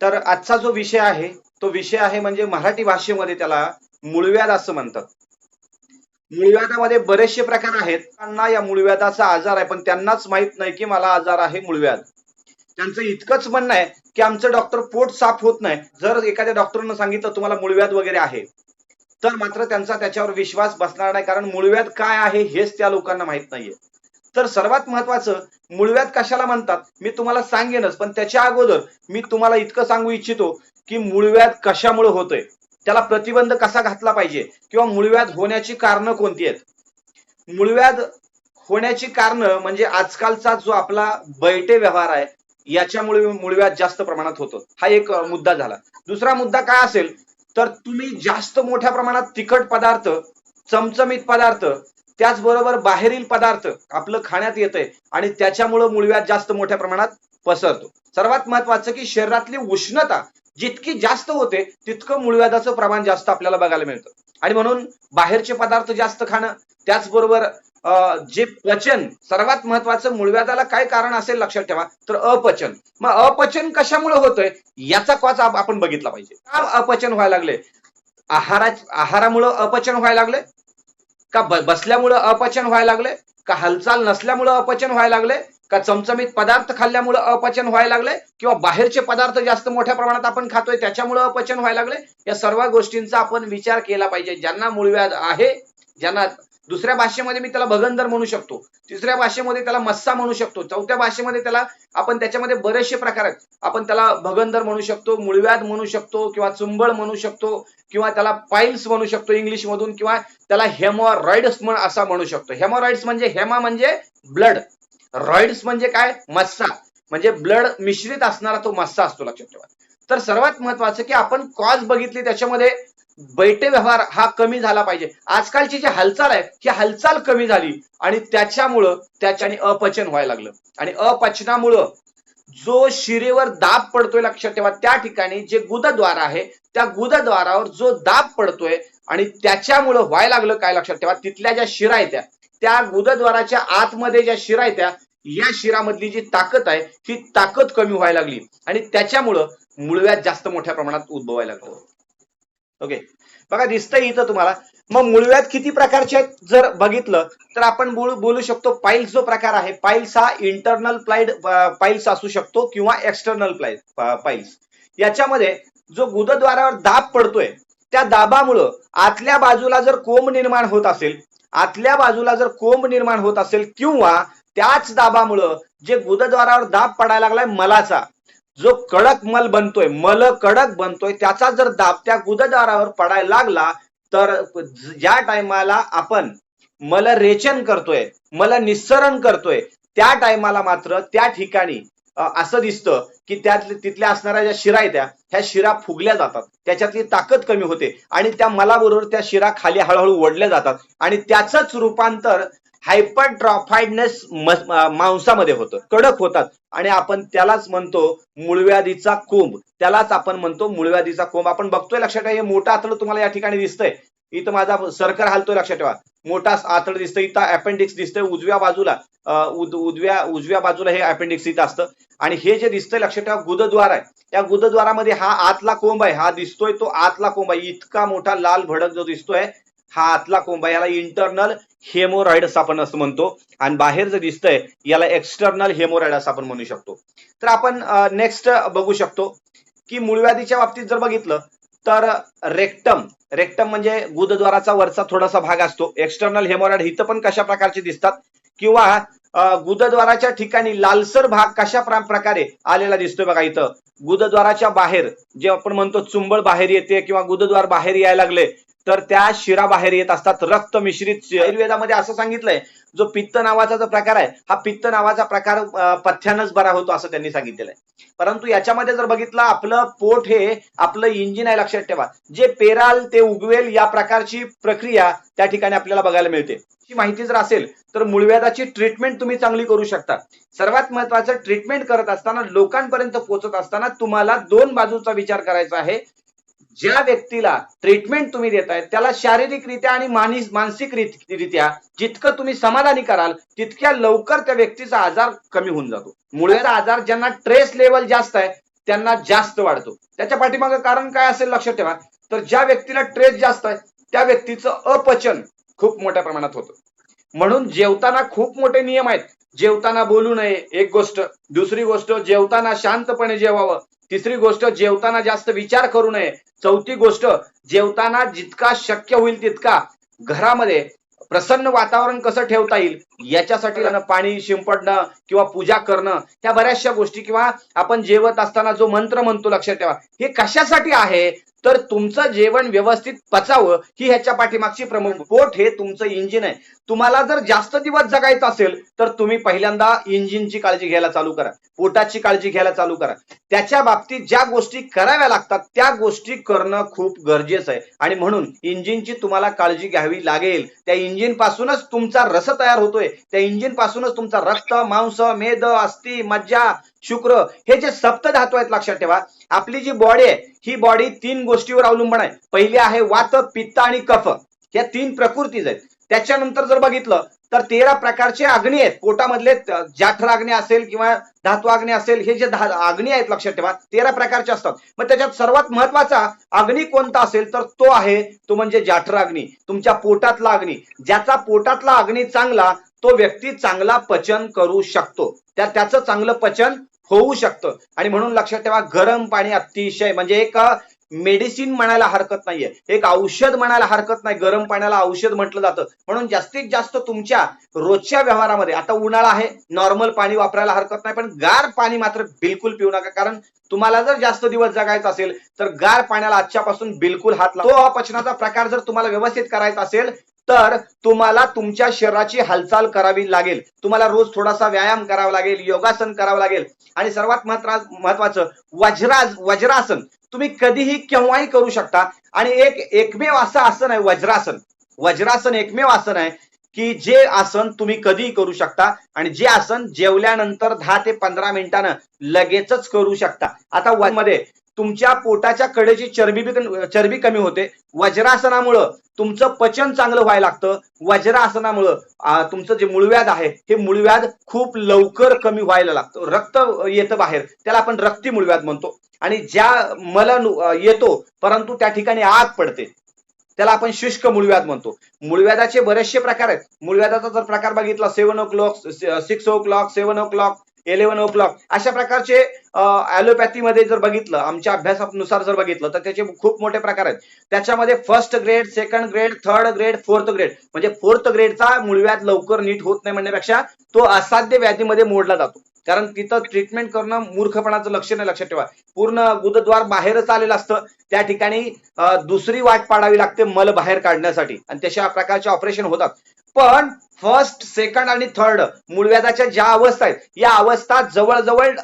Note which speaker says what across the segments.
Speaker 1: तर आजचा जो विषय आहे तो विषय आहे म्हणजे मराठी भाषेमध्ये त्याला मूळव्याध असं म्हणतात. मूळव्याधामध्ये बरेचसे प्रकार आहेत. त्यांना या मूळव्याधाचा आजार आहे पण त्यांनाच माहीत नाही की मला आजार आहे मूळव्याध. त्यांचं इतकंच म्हणणं आहे की आमचं डॉक्टर पोट साफ होत नाही. जर एखाद्या डॉक्टरनं सांगितलं तुम्हाला मूळव्याध वगैरे आहे. तर मात्र त्यांचा त्याच्यावर विश्वास बसणार नाही कारण मूळव्याध काय आहे हेच त्या लोकांना माहीत नाहीये. तर सर्वात महत्वाचं मूळव्याध कशाला म्हणतात? मी तुम्हाला सांगेनच पण त्याच्या अगोदर मी तुम्हाला इतकं सांगू इच्छितो की मूळव्याध कशामुळे होतोय? त्याला प्रतिबंध कसा घातला पाहिजे? किंवा मूळव्याध होण्याची कारणं कोणती आहेत? मूळव्याध होण्याची कारणं म्हणजे आजकालचा जो आपला बैठे व्यवहार आहे याच्यामुळे मूळव्याध जास्त प्रमाणात होतो. हा एक मुद्दा झाला. दुसरा मुद्दा काय असेल? तर तुम्ही जास्त मोठ्या प्रमाणात तिखट पदार्थ चमचमीत पदार्थ त्याचबरोबर बाहेरील पदार्थ आपलं खाण्यात येतंय आणि त्याच्यामुळं मूळव्याध जास्त मोठ्या प्रमाणात पसरतो. सर्वात महत्वाचं की शरीरातली उष्णता जितकी जास्त होते तितकं मूळव्याधाचं प्रमाण जास्त आपल्याला बघायला मिळतं. आणि म्हणून बाहेरचे पदार्थ जास्त खाणं त्याचबरोबर अं, जे पचन सर्वात महत्वाचं मूळव्याधाला काय कारण असेल लक्षात ठेवा तर अपचन. मग अपचन कशामुळे होतंय? याचा कॉज आपण बघितला पाहिजे. का अपचन व्हायला लागले आहारा आहारामुळं अपचन व्हायला लागले का बसल्यामुळं अपचन व्हायला लागले का हालचाल नसल्यामुळं अपचन व्हायला लागले का चमचमीत पदार्थ खाल्ल्यामुळं अपचन व्हायला लागले किंवा बाहेरचे पदार्थ जास्त मोठ्या प्रमाणात आपण खातोय त्याच्यामुळं अपचन व्हायला लागले या सर्व गोष्टींचा आपण विचार केला पाहिजे. ज्यांना मूळव्याध आहे ज्यांना दुसऱ्या भाषेमध्ये मी त्याला भगंदर म्हणू शकतो. तिसऱ्या भाषेमध्ये त्याला मस्सा म्हणू शकतो. चौथ्या भाषेमध्ये त्याला आपण त्याच्यामध्ये बरेचसे प्रकार आहेत. आपण त्याला भगंदर म्हणू शकतो मुळव्याद म्हणू शकतो किंवा चुंबळ म्हणू शकतो किंवा त्याला पाईल्स म्हणू शकतो इंग्लिश मधून किंवा त्याला हेमोरॉइड्स असा म्हणू शकतो. हेमोरॉइड्स म्हणजे हेमा म्हणजे ब्लड. रॉइड्स म्हणजे काय? मस्सा. म्हणजे ब्लड मिश्रित असणारा तो मस्सा असतो लक्षात ठेवा. तर सर्वात महत्वाचं की आपण कॉज बघितली त्याच्यामध्ये बैठे व्यवहार हा कमी झाला पाहिजे. आजकालची जी हालचाल आहे ही हालचाल कमी झाली आणि त्याच्यामुळं त्याच्याने अपचन व्हायला लागलं. आणि अपचनामुळं जो शिरेवर दाब पडतोय लक्षात ठेवा त्या ठिकाणी जे गुदद्वार आहे त्या गुदद्वारावर जो दाब पडतोय आणि त्याच्यामुळं व्हायला लागलं काय लक्षात ठेवा तिथल्या ज्या शिरा आहेत त्या त्या गुदद्वाराच्या आतमध्ये ज्या शिरा आहेत त्या या शिरामधली जी ताकद आहे ही ताकद कमी व्हायला लागली. आणि त्याच्यामुळं मुळव्यात जास्त मोठ्या प्रमाणात उद्भवायला लागलं. ओके बघा दिसतंय इथं तुम्हाला. मग मूळव्याध किती प्रकारचे आहेत? जर बघितलं तर आपण बोलू बोलू शकतो पाईल्स जो प्रकार आहे पाईल्स हा इंटरनल प्लाइड पाईल्स असू शकतो किंवा एक्सटर्नल प्लाइड पाईल्स याच्यामध्ये जो गुदद्वारावर दाब पडतोय त्या दाबामुळं आतल्या बाजूला जर कोंब निर्माण होत असेल आतल्या बाजूला जर कोंब निर्माण होत असेल किंवा त्याच दाबामुळं जे गुदद्वारावर दाब पडायला लागलाय मलाचा जो कडक मल बनतोय मल कडक बनतोय त्याचा जर दाब त्या पडायला लागला तर ज्या टायमाला आपण मल रेचन करतोय मल निस्सरण करतोय त्या टायमाला मात्र त्या ठिकाणी असं दिसतं की त्यात तिथल्या असणाऱ्या ज्या शिरा आहेत त्या ह्या शिरा फुगल्या जातात. त्याच्यातली ताकद कमी होते आणि त्या मलाबरोबर त्या शिरा खाली हळूहळू ओढल्या जातात. आणि त्याचंच रूपांतर हायपरट्रॉफाइडनेस मांसामध्ये होतं. कडक होतात. आणि आपण त्यालाच म्हणतो मूळव्याधीचा कोंब त्यालाच आपण म्हणतो मूळव्याधीचा कोंब आपण बघतोय लक्षात ठेवा हे मोठं आतडं तुम्हाला या ठिकाणी दिसतंय. इथं माझा सर्कर हालतोय लक्षात ठेवा. मोठा आतड दिसतंय. इथं अपेंडिक्स दिसतंय उजव्या बाजूला. उद- उजव्या उजव्या बाजूला हे अपेंडिक्स इथं असतं. आणि हे जे दिसतंय लक्षात ठेवा गुदद्वार आहे. त्या गुदद्वारामध्ये हा आतला कोंब आहे. हा दिसतोय तो आतला कोंब आहे. इतका मोठा लाल भडक जो दिसतोय हा आतला कोंब याला इंटरनल हेमोरॉइड्स आपण असं म्हणतो. आणि बाहेर जे दिसतंय याला एक्सटर्नल हेमोरॉइड असं आपण म्हणू शकतो. तर आपण नेक्स्ट बघू शकतो की मूळव्याधीच्या बाबतीत जर बघितलं तर रेक्टम रेक्टम म्हणजे गुदद्वाराचा वरचा थोडासा भाग असतो. एक्सटर्नल हेमोरॉइड इथं पण कशा प्रकारचे दिसतात? किंवा गुदद्वाराच्या ठिकाणी लालसर भाग कशा प्रकारे आलेला दिसतोय बघा इथं. गुदद्वाराच्या बाहेर जे आपण म्हणतो चुंबळ बाहेर येते किंवा गुदद्वार बाहेर यायला लागले तर त्या शिरा बाहेर येत असतात. रक्त मिश्रित आयुर्वेदामध्ये असं सांगितलंय. जो पित्त नावाचा जो प्रकार आहे हा पित्त नावाचा प्रकार पथ्यानच बरा होतो असं त्यांनी सांगितलेलं आहे. परंतु याच्यामध्ये जर बघितलं आपलं पोट हे आपलं इंजिन आहे लक्षात ठेवा. जे पेराल ते उगवेल या प्रकारची प्रक्रिया त्या ठिकाणी आपल्याला बघायला मिळते. ही माहिती जर असेल तर मूळव्याधाची ट्रीटमेंट तुम्ही चांगली करू शकता. सर्वात महत्वाचं ट्रीटमेंट करत असताना लोकांपर्यंत पोहोचत असताना तुम्हाला दोन बाजूचा विचार करायचा आहे. ज्या व्यक्तीला ट्रीटमेंट तुम्ही देताय त्याला शारीरिकरित्या आणि मानिस मानसिक रित- रित्या जितकं तुम्ही समाधानी कराल तितक्या लवकर त्या व्यक्तीचा आजार कमी होऊन जातो. मुळव्याचा आजार ज्यांना ट्रेस लेवल जास्त आहे त्यांना जास्त वाढतो. त्याच्या पाठीमागे कारण काय असेल लक्षात ठेवा. तर ज्या व्यक्तीला ट्रेस जास्त आहे त्या व्यक्तीचं अपचन खूप मोठ्या प्रमाणात होतं. म्हणून जेवताना खूप मोठे नियम आहेत. जेवताना बोलू नये एक गोष्ट. दुसरी गोष्ट जेवताना शांतपणे जेवावं. तिसरी गोष्ट जेवताना जास्त विचार करू नये. चौथी गोष्ट जेवताना जितका शक्य होईल तितका घरामध्ये प्रसन्न वातावरण कसं ठेवता येईल? याच्यासाठी पाणी शिंपडणं किंवा पूजा करणं ह्या बऱ्याचशा गोष्टी किंवा आपण जेवत असताना जो मंत्र म्हणतो लक्षात ठेवा. हे कशासाठी आहे? तर तुमचं जेवण व्यवस्थित पचावं ही ह्याच्या पाठीमागची प्रमुख पोट हे तुमचं इंजिन आहे. तुम्हाला जर जास्त दिवस जगायचं असेल तर तुम्ही पहिल्यांदा इंजिनची काळजी घ्यायला चालू करा. पोटाची काळजी घ्यायला चालू करा. त्याच्या बाबतीत ज्या गोष्टी कराव्या लागतात त्या गोष्टी करणं खूप गरजेचं आहे. आणि म्हणून इंजिनची तुम्हाला काळजी घ्यावी लागेल. त्या इंजिन पासूनच तुमचा रस तयार होतोय. त्या इंजिन पासूनच तुमचा रक्त मांस मेद अस्थि मज्जा शुक्र हे जे सप्त धातू आहेत लक्षात ठेवा. आपली जी बॉडी आहे ही बॉडी तीन गोष्टीवर अवलंबून आहे. पहिली आहे वात पित्त आणि कफ. या तीन प्रकृतीज आहेत. त्याच्यानंतर जर बघितलं तर तेरा प्रकारचे अग्नी आहेत. पोटामधले जाठर अग्नी असेल किंवा धातू अग्नी असेल हे जे अग्नी आहेत लक्षात ठेवा तेरा प्रकारचे असतात. मग त्याच्यात सर्वात महत्त्वाचा अग्नी कोणता असेल तर तो आहे तो म्हणजे जाठर अग्नी तुमच्या पोटातला अग्नी. ज्याचा पोटातला अग्नी चांगला तो व्यक्ती चांगला पचन करू शकतो. त्या त्याचं चांगलं पचन होऊ शकतं. आणि म्हणून लक्षात ठेवा गरम पाणी अतिशय म्हणजे एक मेडिसिन म्हणायला हरकत नाहीये. एक औषध म्हणायला हरकत नाही. गरम पाण्याला औषध म्हटलं जातं. म्हणून जास्तीत जास्त तुमच्या रोजच्या व्यवहारामध्ये आता उन्हाळा आहे नॉर्मल पाणी वापरायला हरकत नाही पण गार पाणी मात्र बिलकुल पिऊ नका. कारण तुम्हाला जर जास्त दिवस जगायचं असेल तर गार पाण्याला आजच्यापासून बिलकुल हात लावा. तो अपचनाचा प्रकार जर तुम्हाला व्यवस्थित करायचा असेल तर तुम्हाला तुमच्या शरीराची हालचाल करावी लागेल. तुम्हाला रोज थोडासा व्यायाम करावा लागेल योगासन करावं लागेल. आणि सर्वात महत्वा- महत्वाचं वज्राज वज्रासन. तुम्ही कधीही केव्हाही करू शकता. आणि एक एकमेव असं आसन आहे वज्रासन. वज्रासन एकमेव आसन आहे की जे आसन तुम्ही कधीही करू शकता. आणि जे आसन जेवल्यानंतर दहा ते पंधरा मिनिटानं लगेचच करू शकता. आता व- मध्ये तुमच्या पोटाच्या कडेची चरबी चरबी कमी होते. वज्रासनामुळं तुमचं पचन चांगलं व्हायला लागतं. वज्रासनामुळं तुमचं जे मूळव्याध आहे हे मूळव्याध खूप लवकर कमी व्हायला लागतं. रक्त येतं बाहेर. त्याला आपण रक्ती मूळव्याध म्हणतो. आणि ज्या मल येतो परंतु त्या ठिकाणी आग पडते. त्याला आपण शुष्क मूळव्याध म्हणतो. मूळव्याधाचे बरेचसे प्रकार आहेत. मूळव्याधाचा जर प्रकार बघितला seven o'clock six o'clock seven o'clock eleven o'clock अशा प्रकारचे ऍलोपॅथी मध्ये जर बघितलं आमच्या अभ्यासानुसार जर बघितलं तर त्याचे खूप मोठे प्रकार आहेत. त्याच्यामध्ये first grade second grade third grade fourth grade म्हणजे फोर्थ ग्रेडचा मूळव्याध लवकर नीट होत नाही म्हणण्यापेक्षा तो असाध्य व्याधीमध्ये मोडला जातो. कारण तिथं ट्रीटमेंट करणं मूर्खपणाचं लक्ष नाही लक्षात ठेवा. पूर्ण गुदद्वार बाहेरच आलेलं असतं. त्या ठिकाणी दुसरी वाट पाडावी लागते मल बाहेर काढण्यासाठी. आणि तशा प्रकारचे ऑपरेशन होतात. पण फर्स्ट सेकंड आणि थर्ड मूळव्याधाच्या ज्या अवस्था आहेत या अवस्था जवळजवळ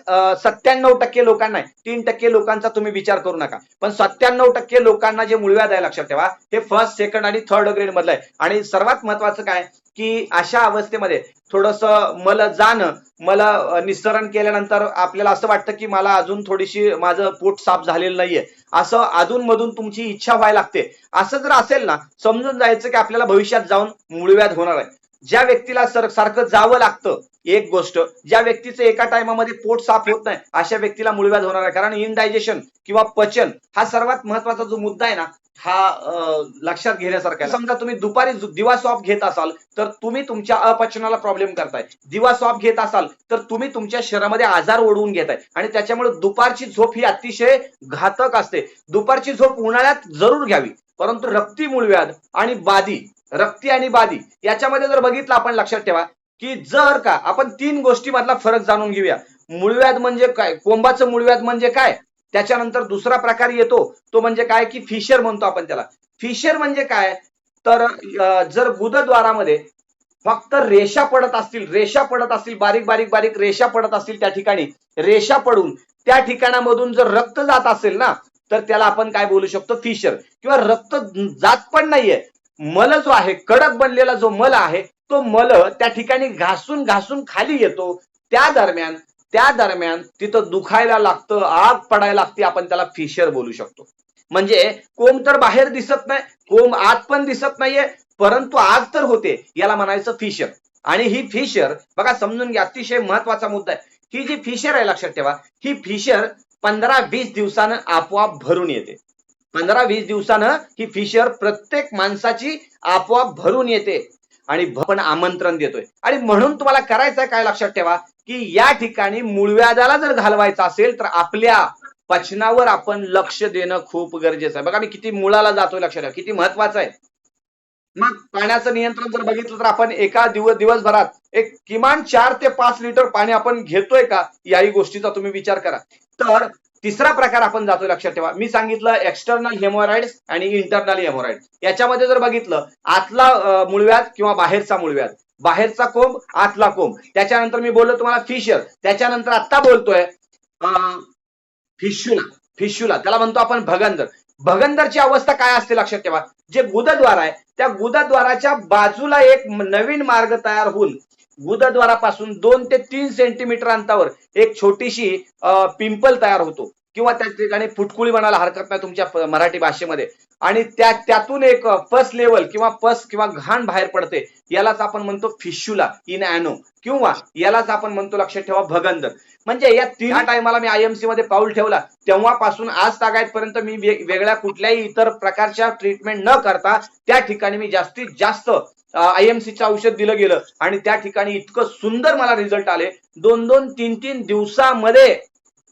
Speaker 1: सत्त्याण्णव टक्के लोकांना आहे. तीन टक्के लोकांचा तुम्ही विचार करू नका. पण सत्त्याण्णव टक्के लोकांना जे मूळव्याध आहे लक्षात ठेवा हे फर्स्ट सेकंड आणि थर्ड ग्रेड मधलं आहे. आणि सर्वात महत्वाचं काय? की अशा अवस्थेमध्ये थोडस मला जाणं मला निस्सरण केल्यानंतर आपल्याला असं वाटतं की मला अजून थोडीशी माझं पोट साफ झालेलं नाहीये. असं अधून मधून तुमची इच्छा व्हायला लागते. असं जर असेल ना समजून जायचं की आपल्याला भविष्यात जाऊन मूळव्याध होणार आहे. ज्या व्यक्तीला सर सारखं जावं लागतं एक गोष्ट ज्या व्यक्तीचं एका टायमामध्ये पोट साफ होत नाही अशा व्यक्तीला मूळव्याध होणार आहे. कारण इनडायजेशन किंवा पचन हा सर्वात महत्त्वाचा जो मुद्दा आहे ना हा लक्षात घेण्यासारखा समजा तुम्ही दुपारी दिवा सॉप घेत असाल तर तुम्ही तुमच्या अपचनाला प्रॉब्लेम करताय. दिवा सॉप घेत असाल तर तुम्ही तुमच्या शरीरामध्ये आजार ओढवून घेताय. आणि त्याच्यामुळे दुपारची झोप ही अतिशय घातक असते. दुपारची झोप उन्हाळ्यात जरूर घ्यावी. परंतु रक्ती मूळव्याध आणि बादी रक्ती आणि बादी याच्यामध्ये जर बघितलं आपण लक्षात ठेवा की जर का आपण तीन गोष्टी मधला फरक जाणून घेऊया. मूळव्याध म्हणजे काय? कोंबाचं मूळव्याध म्हणजे काय? त्याच्यानंतर दुसरा प्रकार येतो तो म्हणजे काय की फिशर म्हणतो आपण त्याला. फिशर म्हणजे काय? तर जर गुदद्वारामध्ये फक्त रेषा पडत असतील रेषा पडत असतील बारीक बारीक बारीक रेषा पडत असतील त्या ठिकाणी रेषा पडून त्या ठिकाणामधून जर रक्त जात असेल ना तर त्याला आपण काय बोलू शकतो? फिशर. किंवा रक्त जात पण नाहीये. मल जो आहे कडक बनलेला जो मल आहे तो मल त्या ठिकाणी घासून घासून खाली येतो. त्या दरम्यान त्या दरम्यान तिथं दुखायला लागतं आग पडायला लागते आपण त्याला फिशर बोलू शकतो. म्हणजे कोंब तर बाहेर दिसत नाही कोंब आत पण दिसत नाहीये परंतु आग तर होते याला म्हणायचं फिशर. आणि ही फिशर बघा समजून घ्या अतिशय महत्त्वाचा मुद्दा आहे. ही जी फिशर आहे लक्षात ठेवा ही फिशर पंधरा वीस दिवसानं आपोआप भरून येते. पंधरा वीस दिवसानं ही फिशर प्रत्येक माणसाची आपोआप भरून येते. आणि भ- पण आमंत्रण देतोय. आणि म्हणून तुम्हाला करायचं काय लक्षात ठेवा की या ठिकाणी मूळव्याधाला जर घालवायचं असेल तर आपल्या पचनावर आपण लक्ष देणं खूप गरजेचं आहे. बघा मी किती मुळाला जातोय लक्षात ठेवा किती महत्वाचं आहे. मग पाण्याचं नियंत्रण जर बघितलं तर आपण एका दिवस दिवसभरात एक किमान चार ते पाच लिटर पाणी आपण घेतोय का? याही गोष्टीचा तुम्ही विचार करा. तर तिसरा प्रकार आपण जातो लक्षात ठेवा. मी सांगितलं एक्सटर्नल हेमोराईड आणि इंटरनल हेमोराइड याच्यामध्ये जर बघितलं आतला मुळव्यात किंवा बाहेरचा मुळव्यात बाहेरचा कोंब आतला कोंब. त्याच्यानंतर मी बोललो तुम्हाला फिशर त्याच्यानंतर आता बोलतोय फिशुला फिशुला त्याला म्हणतो आपण भगंदर. भगंदरची अवस्था काय असते लक्षात ठेवा. जे गुदद्वार आहे त्या गुदद्वाराच्या बाजूला एक नवीन मार्ग तयार होऊन गुदद्वारापासून दोन ते तीन सेंटीमीटर अंतावर एक छोटीशी पिंपल तयार होतो. किंवा त्या ठिकाणी फुटकुळी म्हणायला हरकत नाही तुमच्या मराठी भाषेमध्ये. आणि त्या त्यातून एक पस लेवल किंवा पस किंवा घाण बाहेर पडते यालाच आपण म्हणतो फिशुला इन ॲनो किंवा यालाच आपण म्हणतो लक्षात ठेवा भगंदर. म्हणजे या तीन टायमाला मी आयएमसी मध्ये पाऊल ठेवला तेव्हापासून आज तागायतपर्यंत मी वेगळ्या कुठल्याही इतर प्रकारच्या ट्रीटमेंट न करता त्या ठिकाणी मी जास्तीत जास्त आयएमसीचं औषध दिलं गेलं. आणि त्या ठिकाणी इतकं सुंदर मला रिझल्ट आले. दोन दोन तीन तीन दिवसामध्ये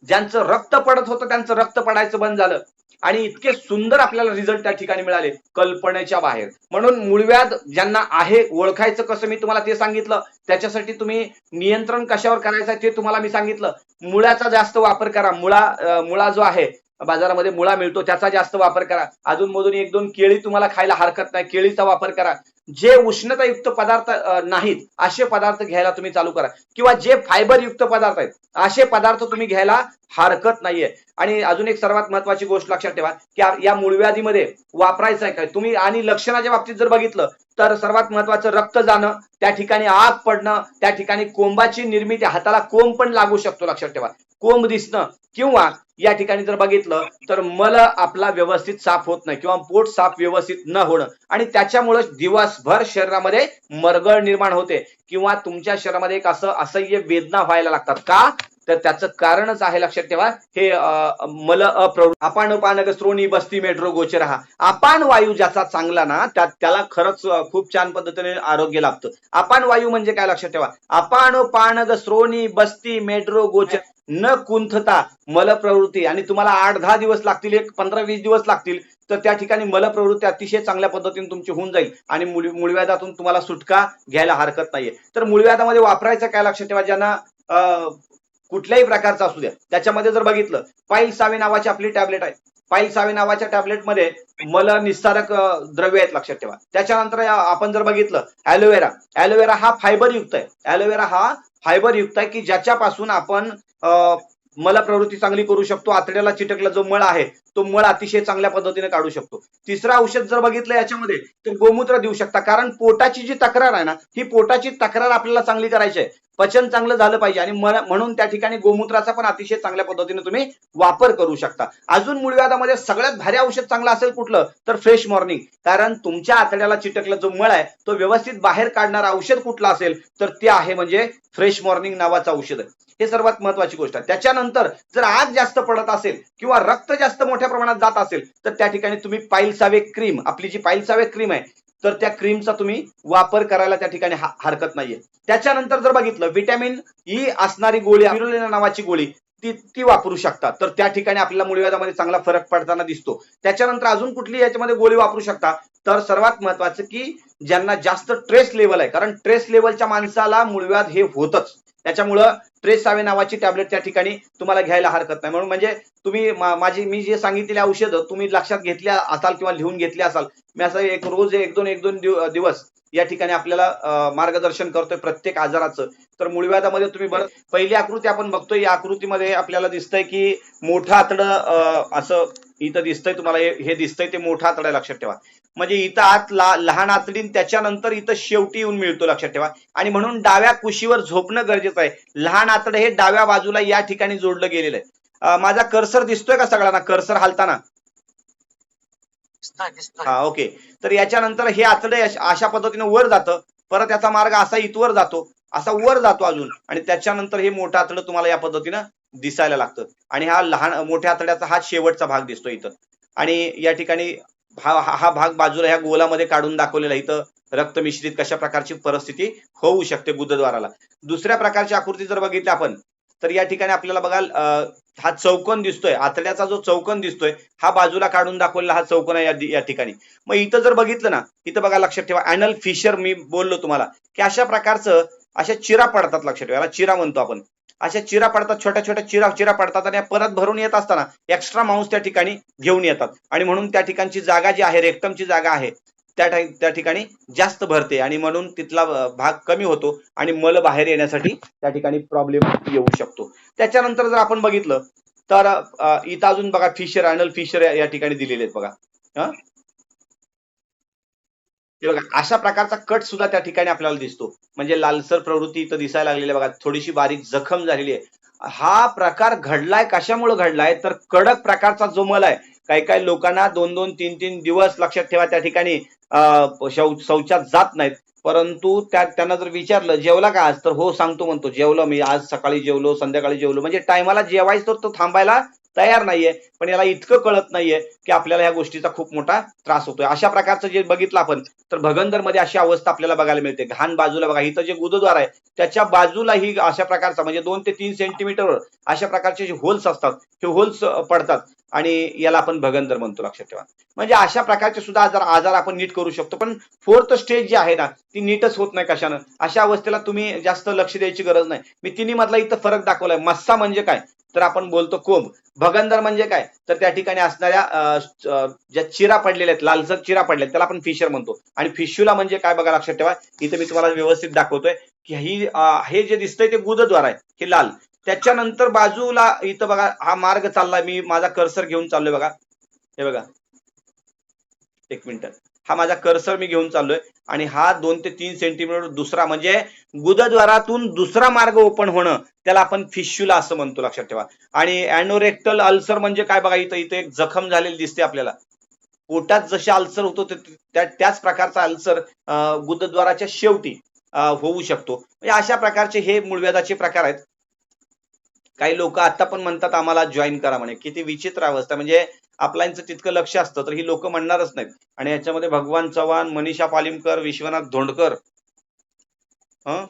Speaker 1: ज्यांचं रक्त पडत होतं त्यांचं रक्त पडायचं बंद झालं. आणि इतके सुंदर आपल्याला रिझल्ट त्या ठिकाणी मिळाले कल्पनेच्या बाहेर. म्हणून मूळव्याध ज्यांना आहे ओळखायचं कसं मी तुम्हाला ते सांगितलं. त्याच्यासाठी तुम्ही नियंत्रण कशावर करायचं ते तुम्हाला मी सांगितलं. मुळाचा जास्त वापर करा. मुळा मुळा जो आहे बाजारामध्ये मुळा मिळतो त्याचा जास्त वापर करा. अजून मधून एक दोन केळी तुम्हाला खायला हरकत नाही. केळीचा वापर करा. जे उष्णतायुक्त पदार्थ नाहीत असे पदार्थ घ्यायला तुम्ही चालू करा. किंवा जे फायबर युक्त पदार्थ आहेत असे पदार्थ तुम्ही घ्यायला हरकत नाहीये. आणि अजून एक सर्वात महत्वाची गोष्ट लक्षात ठेवा की या मूळव्याधीमध्ये वापरायचं आहे काय? तुम्ही आणि लक्षणाच्या बाबतीत जर बघितलं तर सर्वात महत्वाचं रक्त जाणं त्या ठिकाणी आग पडणं त्या ठिकाणी कोंबाची निर्मिती हाताला कोंब पण लागू शकतो लक्षात ठेवा. कोंब दिसणं किंवा या ठिकाणी जर बघितलं तर मल आपला व्यवस्थित साफ होत नाही किंवा पोट साफ व्यवस्थित न होणं. आणि त्याच्यामुळे दिवसभर शरीरामध्ये मरगळ निर्माण होते. किंवा तुमच्या शरीरामध्ये एक असं असह्य वेदना व्हायला लागतात. का? तर त्याचं कारणच आहे लक्षात ठेवा. हे अं, मल अप्रवृत्त आपण पानक श्रोणी बस्ती मेट्रो गोचर हा. अपान वायू ज्याचा चांगला ना त्या त्याला खरंच खूप छान पद्धतीने आरोग्य लाभतं. अपान वायू म्हणजे काय लक्षात ठेवा. आपण पानग श्रोणी बस्ती मेट्रो गोचर न कुंथता मलप्रवृत्ती. आणि तुम्हाला आठ दहा दिवस लागतील एक पंधरा वीस दिवस लागतील तर त्या ठिकाणी मलप्रवृत्ती अतिशय चांगल्या पद्धतीने तुमची होऊन जाईल. आणि मुळ मुळव्याधातून तुम्हाला सुटका घ्यायला हरकत नाहीये. तर मुळव्याधामध्ये वापरायचं काय लक्षात ठेवा ज्यांना अं, कुठल्याही प्रकारचा असू द्या. त्याच्यामध्ये जर बघितलं पाईल सावे नावाची आपली टॅबलेट आहे पाईल सावे नावाच्या टॅबलेटमध्ये मल निस्तारक द्रव्य आहेत लक्षात ठेवा. त्याच्यानंतर आपण जर बघितलं ॲलोवेरा. ॲलोवेरा हा फायबर युक्त आहे. ॲलोवेरा हा फायबर युक्त आहे की ज्याच्यापासून आपण मल प्रवृत्ती चांगली करू शकतो आतड्याला चिटकला जो मळ आहे तो मळ अतिशय चांगल्या पद्धतीने काढू शकतो. तिसरं औषध जर बघितलं याच्यामध्ये तर गोमूत्र देऊ शकता. कारण पोटाची जी तक्रार आहे ना ही पोटाची तक्रार आपल्याला चांगली करायची आहे. पचन चांगलं झालं पाहिजे. आणि म्हणून त्या ठिकाणी गोमूत्राचा पण अतिशय चांगल्या पद्धतीने तुम्ही वापर करू शकता. अजून मूळव्याधामध्ये सगळ्यात भारी औषध चांगलं असेल कुठलं? तर फ्रेश मॉर्निंग कारण तुमच्या आतड्याला चिटकला जो मळ आहे तो व्यवस्थित बाहेर काढणारं औषध कुठलं असेल तर ते आहे म्हणजे फ्रेश मॉर्निंग नावाचं औषध. हे सर्वात महत्वाची गोष्ट आहे. त्याच्यानंतर जर आग जास्त पडत असेल किंवा रक्त जास्त मोठ्या प्रमाणात जात असेल तर त्या ठिकाणी तुम्ही पाईलसावे क्रीम आपली जी पाईलसावे क्रीम आहे तर त्या क्रीमचा तुम्ही वापर करायला त्या ठिकाणी हरकत नाहीये. त्याच्यानंतर जर बघितलं विटॅमिन ई e असणारी गोळी स्पिरुलिना नावाची गोळी ती ती वापरू शकता. तर त्या ठिकाणी आपल्याला मुळव्याधामध्ये चांगला फरक पडताना दिसतो. त्याच्यानंतर अजून कुठली याच्यामध्ये गोळी वापरू शकता? तर सर्वात महत्वाचं की ज्यांना जास्त ट्रेस लेवल आहे कारण ट्रेस लेवलच्या माणसाला मुळव्याध हे होतच. त्याच्यामुळं ट्रेस सावे नावाची टॅबलेट त्या ठिकाणी तुम्हाला घ्यायला हरकत नाही. म्हणून म्हणजे तुम्ही माझी मी जे सांगितलेली औषधं तुम्ही लक्षात घेतल्या असाल किंवा लिहून घेतली असाल मी असं एक रोज एक दोन एक दोन दिवस या ठिकाणी आपल्याला मार्गदर्शन करतोय प्रत्येक आजाराचं. तर मुळव्याधामध्ये तुम्ही बरं पहिली आकृती आपण बघतोय या आकृतीमध्ये आपल्याला दिसतंय की मोठं आतडं असं इथं दिसतंय तुम्हाला हे दिसतंय ते मोठं आतडं लक्षात ठेवा. म्हणजे इथं आत लहान आतडी त्याच्यानंतर इथं शेवटी येऊन मिळतो लक्षात ठेवा. आणि म्हणून डाव्या कुशीवर झोपणं गरजेचं आहे. लहान आतडं हे डाव्या बाजूला या ठिकाणी जोडलं गेलेलं आहे. माझा कर्सर दिसतोय का सगळ्यांना? कर्सर हालताना? हा ओके. तर याच्यानंतर हे आतडे अश- अशा पद्धतीने वर जातं. परत याचा मार्ग असा इथवर जातो. असा वर जातो अजून. आणि त्याच्यानंतर हे मोठं आतडं तुम्हाला या पद्धतीनं दिसायला लागतं. आणि हा लहान मोठ्या आतड्याचा हा शेवटचा भाग दिसतो इथं. आणि या ठिकाणी हा हा भाग बाजूला ह्या गोलामध्ये काढून दाखवलेला इथं रक्त मिश्रित कशा प्रकारची परिस्थिती होऊ शकते गुदद्वाराला दुसऱ्या प्रकारची आकृती जर बघितली आपण तर या ठिकाणी आपल्याला बघाल हा चौकोन दिसतोय. आतड्याचा जो चौकोन दिसतोय हा बाजूला काढून दाखवलेला हा चौकोन आहे या- या ठिकाणी. मग इथं जर बघितलं ना इथं बघा लक्षात ठेवा अॅनल फिशर मी बोललो तुम्हाला की अशा प्रकारचं अशा चिरा पडतात लक्षात ठेवा. याला चिरा म्हणतो आपण. अशा चिरा पडतात छोट्या छोट्या चिरा चिरा पडतात आणि परत भरून येत असताना एक्स्ट्रा मांस त्या ठिकाणी घेऊन येतात. आणि म्हणून त्या ठिकाणची जागा जी आहे रेक्टमची जागा आहे त्या त्या ठिकाणी जास्त भरते. आणि म्हणून तिथला भाग कमी होतो आणि मल बाहेर येण्यासाठी त्या ठिकाणी प्रॉब्लेम येऊ शकतो. त्याच्यानंतर जर आपण बघितलं तर इथं अजून बघा फिशर अनल फिशर या ठिकाणी दिलेले आहेत बघा. ते बघा अशा प्रकारचा कट सुद्धा त्या ठिकाणी आपल्याला दिसतो. म्हणजे लालसर प्रवृत्ती इथं दिसायला लागलेली आहे बघा थोडीशी बारीक जखम झालेली आहे. हा प्रकार घडलाय कशामुळे घडलाय? तर कडक प्रकारचा जो मल आहे काही काही लोकांना दोन दोन तीन तीन दिवस लक्षात ठेवा त्या ठिकाणी शौचात जात नाहीत. परंतु त्या त्यांना जर विचारलं जेवला का आज? तर हो सांगतो म्हणतो जेवलं मी आज सकाळी जेवलो संध्याकाळी जेवलो. म्हणजे टायमाला जेवायचं तर तो थांबायला तयार नाहीये पण याला इतकं कळत नाहीये की आपल्याला या गोष्टीचा खूप मोठा त्रास होतोय. अशा प्रकारचं जे बघितलं आपण तर भगंदरमध्ये अशी अवस्था आपल्याला बघायला मिळते. घाण बाजूला बघा इथं जे गुदद्वार आहे त्याच्या बाजूला ही अशा प्रकारचा म्हणजे दोन ते तीन सेंटीमीटरवर अशा प्रकारचे जे होल्स असतात हे होल्स पडतात. आणि याला आपण भगंदर म्हणतो लक्षात ठेवा. म्हणजे अशा प्रकारचे सुद्धा आजार आजार आपण नीट करू शकतो पण फोर्थ स्टेज जी आहे ना ती नीटच होत नाही कशानं. अशा अवस्थेला तुम्ही जास्त लक्ष द्यायची गरज नाही. मी तिन्ही मधला इथं फरक दाखवलाय. मस्सा म्हणजे काय? तर आपण बोलतो कोंब भगंदर म्हणजे काय? तर त्या ठिकाणी असणाऱ्या ज्या चिरा पडलेल्या आहेत लालसर चिरा पडल्या त्याला आपण फिशर म्हणतो. आणि फिशुला म्हणजे काय बघा लक्षात ठेवा इथं मी तुम्हाला व्यवस्थित दाखवतोय की ही हे जे दिसतंय ते गुदद्वार आहे हे लाल. त्याच्यानंतर बाजूला इथं बघा हा मार्ग चाललाय. मी माझा कर्सर घेऊन चाललोय बघा. हे बघा. एक मिनिट. हा माझा कर्सर मी घेऊन चाललोय. आणि हा दोन ते तीन सेंटीमीटर दुसरा म्हणजे गुदद्वारातून दुसरा मार्ग ओपन होणं त्याला आपण फिश्युला असं म्हणतो लक्षात ठेवा. आणि अॅनोरेक्टल अल्सर म्हणजे काय बघा इथं इथं एक जखम झालेली दिसते आपल्याला. पोटात जसे अल्सर होतो त्या त्याच प्रकारचा अल्सर गुदद्वाराच्या शेवटी होऊ शकतो. म्हणजे अशा प्रकारचे हे मूळव्याधाचे प्रकार आहेत. काही लोक आता पण म्हणतात आम्हाला जॉईन करा म्हणे. किती विचित्र अवस्था. म्हणजे आपल्याचं तितकं लक्ष असतं तर ही लोक म्हणणारच नाहीत. आणि याच्यामध्ये भगवान चव्हाण मनीषा पालिमकर विश्वनाथ धोंडकर हं?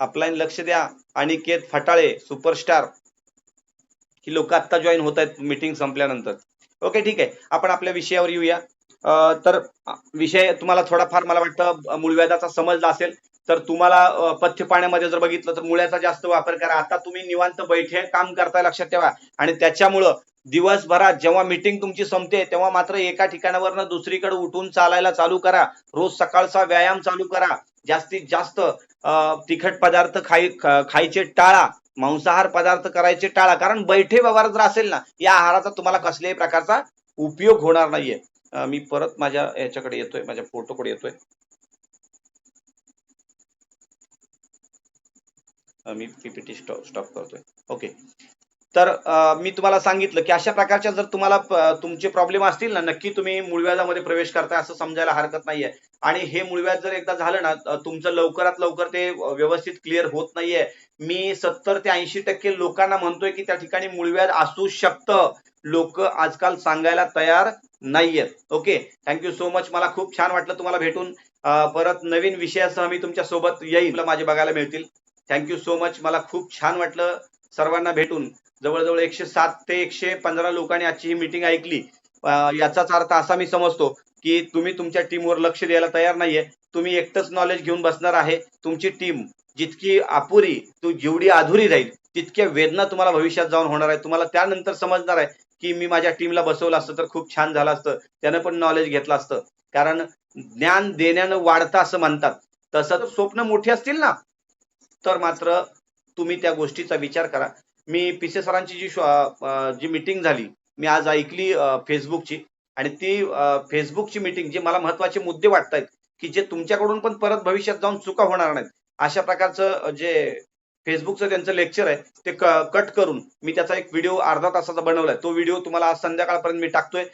Speaker 1: आपलाईन लक्ष द्या. अनिकेत फटाळे सुपरस्टार ही लोक आता जॉईन होत आहेत मीटिंग संपल्यानंतर. ओके ठीक आहे. आपण आपल्या विषयावर येऊया. तर विषय तुम्हाला थोडाफार मला वाटतं मूळव्याधाचा समजला असेल. तर तुम्हाला पथ्य पाण्यामध्ये जर बघितलं तर मुळ्याचा जास्त वापर करा. आता तुम्ही निवांत बैठे काम करताय लक्षात ठेवा. आणि त्याच्यामुळं दिवसभरात जेव्हा मीटिंग तुमची संपते तेव्हा मात्र एका ठिकाणावरनं दुसरीकडे उठून चालायला चालू करा. रोज सकाळचा व्यायाम चालू करा. जास्तीत जास्त तिखट पदार्थ खाई खायचे टाळा. मांसाहार पदार्थ करायचे टाळा. कारण बैठे व्यवहार जर असेल ना या आहाराचा तुम्हाला कसल्याही प्रकारचा उपयोग होणार नाहीये. मी परत माझ्या याच्याकडे येतोय माझ्या फोटोकडे येतोय. मी पीपीटी स्टॉप करतोय. ओके तर मी तुम्हाला सांगितलं की अशा प्रकारच्या जर तुम्हाला तुमचे प्रॉब्लेम असतील ना नक्की तुम्ही मूळव्याजामध्ये प्रवेश करताय असं समजायला हरकत नाहीये. आणि हे मूळव्याज जर एकदा झालं ना तुमचं लवकरात लवकर ते व्यवस्थित क्लिअर होत नाहीये. मी सत्तर ते ऐंशी टक्के लोकांना म्हणतोय की त्या ठिकाणी मूळव्याज असू शकतं. लोक आजकाल सांगायला तयार नाहीयेत. ओके थँक्यू सो मच मला खूप छान वाटलं तुम्हाला भेटून. परत नवीन विषयासह मी तुमच्यासोबत येईल माझे बघायला मिळतील. थँक्यू सो मच मला खूप छान वाटलं सर्वांना भेटून. जवळजवळ एकशे सात ते एकशे पंधरा लोकांनी आजची ही मीटिंग ऐकली. याचाच अर्थ असा मी समजतो की तुम्ही तुमच्या टीमवर लक्ष द्यायला तयार नाहीये. तुम्ही एकटंच नॉलेज घेऊन बसणार आहे. तुमची टीम जितकी अपुरी तू जेवढी अधुरी राहील तितक्या वेदना तुम्हाला भविष्यात जाऊन होणार आहे. तुम्हाला त्यानंतर समजणार आहे की मी माझ्या टीमला बसवलं असतं तर खूप छान झालं असतं. त्यानं पण नॉलेज घेतलं असतं. कारण ज्ञान देण्यानं वाढतं असं म्हणतात. तसं तर स्वप्न मोठी असतील ना. तर मात्र तुम्ही त्या गोष्टीचा विचार करा. मी पिसे सरांची जी जी मीटिंग झाली मी आज ऐकली फेसबुकची आणि ती फेसबुकची मीटिंग जे मला महत्त्वाचे मुद्दे वाटतायत की जे तुमच्याकडून पण परत भविष्यात जाऊन चुका होणार नाहीत अशा प्रकारचं जे फेसबुकचं त्यांचं लेक्चर आहे ते कट करून मी त्याचा एक व्हिडिओ अर्धा तासाचा बनवलाय. तो व्हिडिओ तुम्हाला आज संध्याकाळपर्यंत मी टाकतोय.